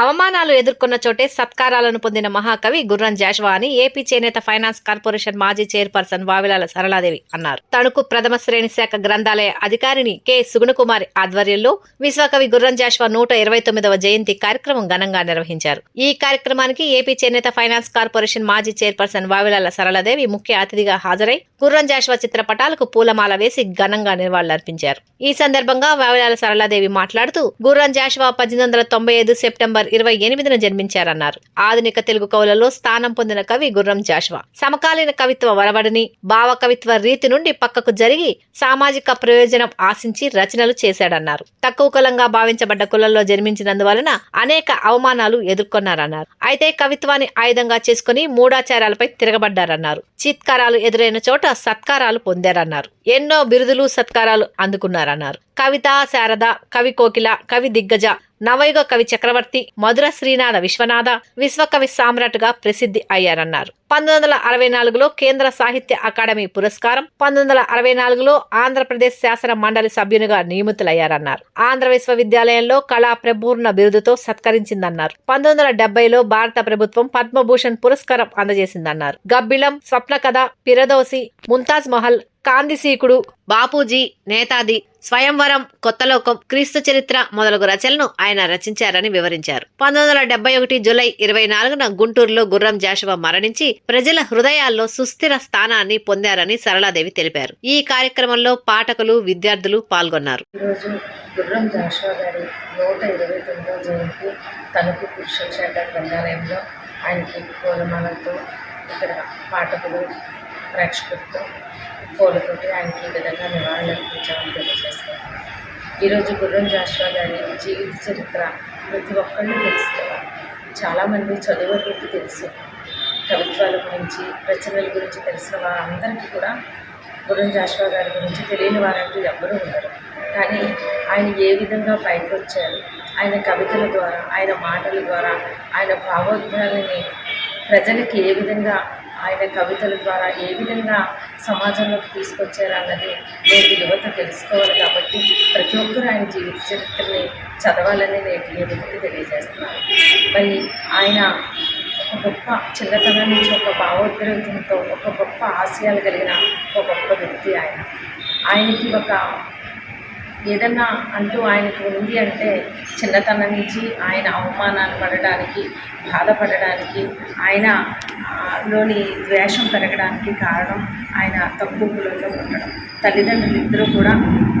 అవమానాలు ఎదుర్కొన్న చోటే సత్కారాలను పొందిన మహాకవి గుర్రం జాష్వా అని ఏపీ చేనేత ఫైనాన్స్ కార్పొరేషన్ మాజీ చైర్పర్సన్ వావిలాల సరళాదేవి అన్నారు. తణుకు ప్రథమ శ్రేణి శాఖ గ్రంథాలయ అధికారిని కె. సుగుణకుమారి ఆధ్వర్యంలో విశ్వకవి గుర్రం జాష్వా నూట ఇరవై తొమ్మిదవ జయంతి కార్యక్రమం ఘనంగా నిర్వహించారు. ఈ కార్యక్రమానికి ఏపీ చేనేత ఫైనాన్స్ కార్పొరేషన్ మాజీ చైర్పర్సన్ వావిలాల సరళాదేవి ముఖ్య అతిథిగా హాజరై గుర్రం జాష్వా చిత్రపటాలకు పూలమాల వేసి ఘనంగా నివాళులర్పించారు ఈ సందర్భంగా వావిలాల సరళాదేవి మాట్లాడుతూ గుర్రం జాష్వా పద్దెనిమిది వందల తొంభై ఐదు సెప్టెంబర్ ఇరవై ఎనిమిదిన జన్మించారన్నారు. ఆధునిక తెలుగు కవులలో స్థానం పొందిన కవి గుర్రం జాషువా. సమకాలీన కవిత్వ వరవడిని భావ కవిత్వ రీతి నుండి పక్కకు జరిగి సామాజిక ప్రయోజనం ఆశించి రచనలు చేశాడన్నారు. తక్కువ కులంగా భావించబడ్డ కులంలో జన్మించినందువలన అనేక అవమానాలు ఎదుర్కొన్నారన్నారు. అయితే కవిత్వాన్ని ఆయుధంగా చేసుకుని మూఢాచారాలపై తిరగబడ్డారన్నారు. చిత్కారాలు ఎదురైన చోట సత్కారాలు పొందారన్నారు. ఎన్నో బిరుదులు సత్కారాలు అందుకున్నారన్నారు. కవిత శారద కవి కోకిల కవి దిగ్గజ నవయుగ కవి చక్రవర్తి మధుర శ్రీనాథ విశ్వనాథ విశ్వకవి సామ్రాట్గా ప్రసిద్ధి అయ్యారన్నారు. పంతొమ్మిది వందల అరవై నాలుగులో కేంద్ర సాహిత్య అకాడమీ పురస్కారం పంతొమ్మిది వందల అరవై నాలుగులో ఆంధ్రప్రదేశ్ శాసన మండలి సభ్యునిగా నియమితులయ్యారన్నారు. ఆంధ్ర విశ్వవిద్యాలయంలో కళా ప్రపూర్ణ బిరుదుతో సత్కరించిందన్నారు. పంతొమ్మిది వందల డెబ్బైలో భారత ప్రభుత్వం పద్మభూషణ్ పురస్కారం అందజేసిందన్నారు. గబ్బిలం స్వప్నకథ పిరదోసి ముంతాజ్ మహల్ కాందిశీకుడు బాపూజీ నేతాది స్వయంవరం కొత్తలోకం క్రీస్తు చరిత్ర మొదలగు రచనలను ఆయన రచించారని వివరించారు. పంతొమ్మిది వందల డెబ్బై ఒకటి జులై ఇరవై నాలుగున గుంటూరులో గుర్రం జాషువా మరణించి ప్రజల హృదయాల్లో సుస్థిర స్థానాన్ని పొందారని సరళాదేవి తెలిపారు. ఈ కార్యక్రమంలో పాఠకులు విద్యార్థులు పాల్గొన్నారు. ఈరోజు గుర్రం జాషువా గారి నూట ఇరవై తొమ్మిదవ జయంతి తణుకు పురుషుల గ్రంథాలయంలో ఆయనకి పూలమాలతో ఇక్కడ పాఠకులు ప్రేక్షకులతో పూలతోటి ఆయనకి ఈ విధంగా నివాళులు అర్పించామని తెలియజేస్తున్నాను ఈరోజు గుర్రం జాషువా గారి జీవిత చరిత్ర ప్రతి ఒక్కరిని తెలుసుకోవాలి. చాలామంది చదువు గురించి తెలుసు. కవిత్వాల గురించి రచనల గురించి తెలిసిన వారందరికీ కూడా గుర్రం జాషువా గారి గురించి తెలియని వారంటూ ఎవ్వరూ ఉండరు. కానీ ఆయన ఏ విధంగా పైకి వచ్చారు ఆయన కవితల ద్వారా ఆయన మాటల ద్వారా ఆయన భావోద్వేగాలని ప్రజలకి ఏ విధంగా ఆయన కవితల ద్వారా ఏ విధంగా సమాజంలోకి తీసుకొచ్చారు అన్నది నేటి యువత తెలుసుకోవాలి కాబట్టి ప్రతి ఒక్కరూ ఆయన జీవిత చరిత్రని చదవాలని నేటి యువతకి తెలియజేస్తున్నాను మరి ఆయన గొప్ప చిన్నతనం నుంచి ఒక భావోద్రేకంతో ఒక గొప్ప ఆశయాలు కలిగిన ఒక గొప్ప వ్యక్తి ఆయన. ఆయనకి ఒక ఏదన్నా అంటూ ఆయనకు ఉంది అంటే చిన్నతనం నుంచి ఆయన అవమానాలు పడడానికి బాధపడడానికి ఆయన లోని ద్వేషం పెరగడానికి కారణం ఆయన తక్కువ కులంలో ఉండడం. తల్లిదండ్రులు ఇద్దరు కూడా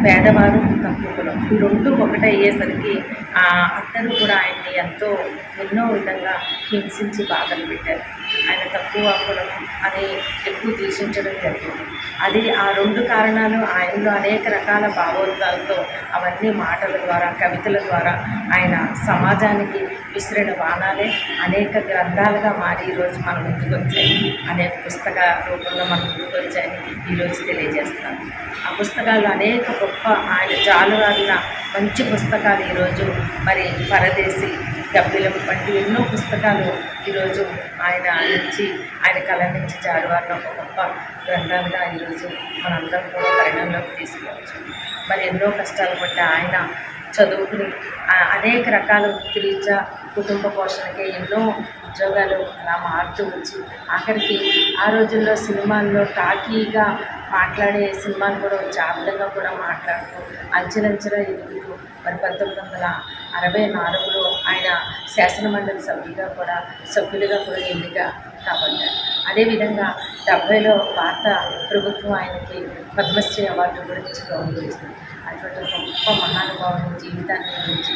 పేదవారు తక్కువ కులం. ఈ రెండు ఒకటే అయ్యేసరికి ఆ అందరూ కూడా ఆయన్ని ఎంతో ఎన్నో విధంగా హింసించి బాధలు పెట్టారు. ఆయన తక్కువ కులం అని ఎక్కువ దూషించడం జరిగింది. అది ఆ రెండు కారణాలు ఆయనలో అనేక రకాల భావోద్వాలతో అవన్నీ మాటల ద్వారా కవితల ద్వారా ఆయన సమాజానికి విసిరిన బాణాలే అనేక గ్రంథాలుగా మారి ఈరోజు మనం ముందుకు వచ్చాయి. అనే పుస్తక రూపంలో మనం ముందుకు వచ్చాయని ఈరోజు తెలియజేస్తాను ఆ పుస్తకాలు అనేక గొప్ప ఆయన జాలువారిన మంచి పుస్తకాలు ఈరోజు మరి పరదేశి గబ్బిలం వంటి ఎన్నో పుస్తకాలు ఈరోజు ఆయన నుంచి ఆయన కళ నుంచి జారువారిన ఒక గొప్ప గ్రంథాలుగా ఈరోజు మనందరం కూడా పరిణామంలోకి తీసుకోవచ్చు. మరి ఎన్నో కష్టాలు పడ్డ ఆయన చదువుకుని అనేక రకాల వృత్తిరీత్యా కుటుంబ పోషణకి ఎన్నో ఉద్యోగాలు అలా మారుతూ వచ్చి ఆఖరికి ఆ రోజుల్లో సినిమాల్లో టాకీగా మాట్లాడే సినిమాలు కూడా వచ్చి కూడా మాట్లాడుతూ అంచెలంచెల ఎదుగుతూ మరి పంతొమ్మిది వందల అరవై నాలుగులో ఆయన శాసనమండలి సభ్యులుగా కూడా సభ్యులుగా కూడా ఎన్నిక కాబడ్డారు అదేవిధంగా డెబ్బైలో భారత ప్రభుత్వం ఆయనకి పద్మశ్రీ అవార్డు కూడా ఇచ్చి గౌరవించింది. అటువంటి ఒక గొప్ప మహానుభావుని జీవితాన్ని గురించి